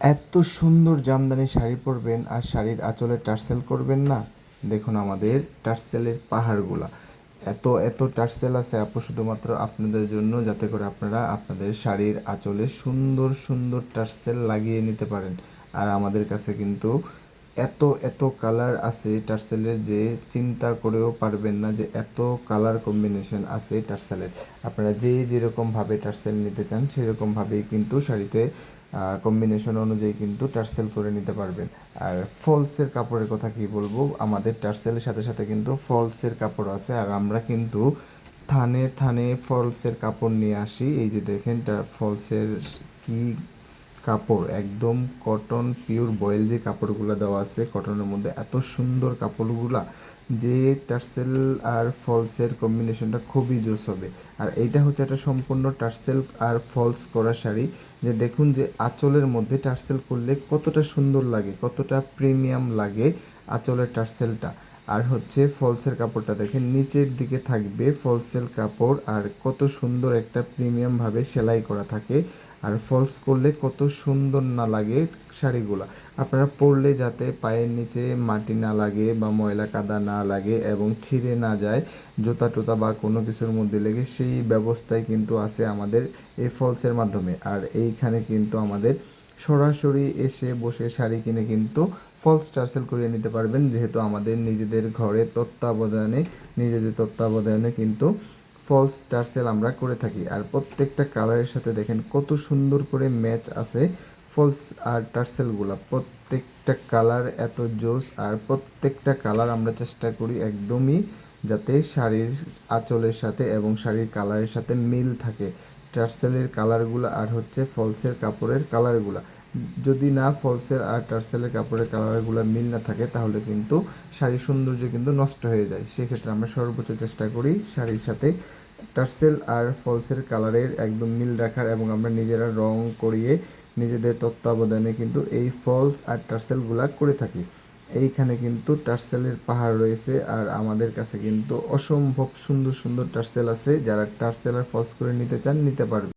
এত সুন্দর জামদানি শাড়ি পরবেন আর শাড়ির আঁচলে টার্সেল করবেন না? দেখুন আমাদের টার্সেলের পাহাড়গুলা। এত এত টার্সেল আছে আপু, শুধুমাত্র আপনাদের জন্য যাতে করে আপনারা আপনাদের শাড়ির আঁচলে সুন্দর সুন্দর টার্সেল লাগিয়ে নিতে পারেন। আর আমাদের কাছে কিন্তু এত এত কালার আছে টার্সেলের যে চিন্তা করেও পারবেন না যে এত কালার কম্বিনেশন আছে টার্সেলের আপনারা যে যেরকমভাবে টার্সেল নিতে চান সেরকমভাবেই কিন্তু শাড়িতে কম্বিনেশন অনুযায়ী কিন্তু টার্সেল করে নিতে পারবেন। আর ফলসের কাপড়ের কথা কি বলব? আমাদের টার্সেলের সাথে সাথে কিন্তু ফলসের কাপড় আছে। আর আমরা কিন্তু থানে থানে ফলসের কাপড় নিয়ে আসি। এই যে দেখেন ফলসের কি কাপড়, একদম কটন পিওর বয়েল যে কাপড়গুলো দেওয়া আছে কটনের মধ্যে, এত সুন্দর কাপড়গুলা যে টার্সেল আর ফলসের কম্বিনেশনটা খুবই জোস হবে। আর এইটা হচ্ছে একটা সম্পূর্ণ টার্সেল আর ফলস করা শাড়ি, যে দেখুন যে আঁচলের মধ্যে টার্সেল করলে কতটা সুন্দর লাগে, কতটা প্রিমিয়াম লাগে আঁচলের টার্সেলটা। আর হচ্ছে ফলসের কাপড়টা দেখেন, নিচের দিকে থাকবে ফলসের কাপড়, আর কত সুন্দর একটা প্রিমিয়ামভাবে সেলাই করা থাকে। আর ফলস করলে কত সুন্দর না লাগে শাড়িগুলা। আপনারা পরলে যাতে পায়ের নিচে মাটি না লাগে বা ময়লা কাদা না লাগে এবং ছিঁড়ে না যায়, জুতা টোতা বা কোনো কিছুর মধ্যে লেগে, সেই ব্যবস্থাই কিন্তু আছে আমাদের এই ফলসের মাধ্যমে। আর এইখানে কিন্তু আমাদের সরাসরি এসে বসে শাড়ি কিনে কিন্তু ফলস টার্সেল করিয়ে নিতে পারবেন। যেহেতু আমাদের নিজেদের ঘরে তত্ত্বাবধানে, নিজেদের তত্ত্বাবধানে কিন্তু ফলস টার্সেল আমরা করে থাকি। আর প্রত্যেকটা কালারের সাথে দেখেন কত সুন্দর করে ম্যাচ আছে ফলস আর টার্সেলগুলো। প্রত্যেকটা কালার এত জোস আর প্রত্যেকটা কালার আমরা চেষ্টা করি একদমই যাতে শাড়ির আঁচলের সাথে এবং শাড়ির কালারের সাথে মিল থাকে। টার্সেলের কালারগুলো আর হচ্ছে ফলসের কাপড়ের কালারগুলো। যদি না ফলসের আর টার্সেলের কাপড়ের কালারগুলো মিল না থাকে তাহলে কিন্তু শাড়ির সৌন্দর্য কিন্তু নষ্ট হয়ে যায়। সেক্ষেত্রে আমরা সর্বোচ্চ চেষ্টা করি শাড়ির সাথে টার্সেল আর ফলসের কালারের একদম মিল রাখার এবং আমরা নিজেরা রং করিয়ে নিজেদের তত্ত্বাবধানে কিন্তু এই ফলস আর টার্সেলগুলা করে থাকি। এইখানে কিন্তু টার্সেলের পাহাড় রয়েছে আর আমাদের কাছে কিন্তু অসম্ভব সুন্দর সুন্দর টার্সেল আছে। যারা টার্সেল আর ফলস করে নিতে চান, নিতে পারবে।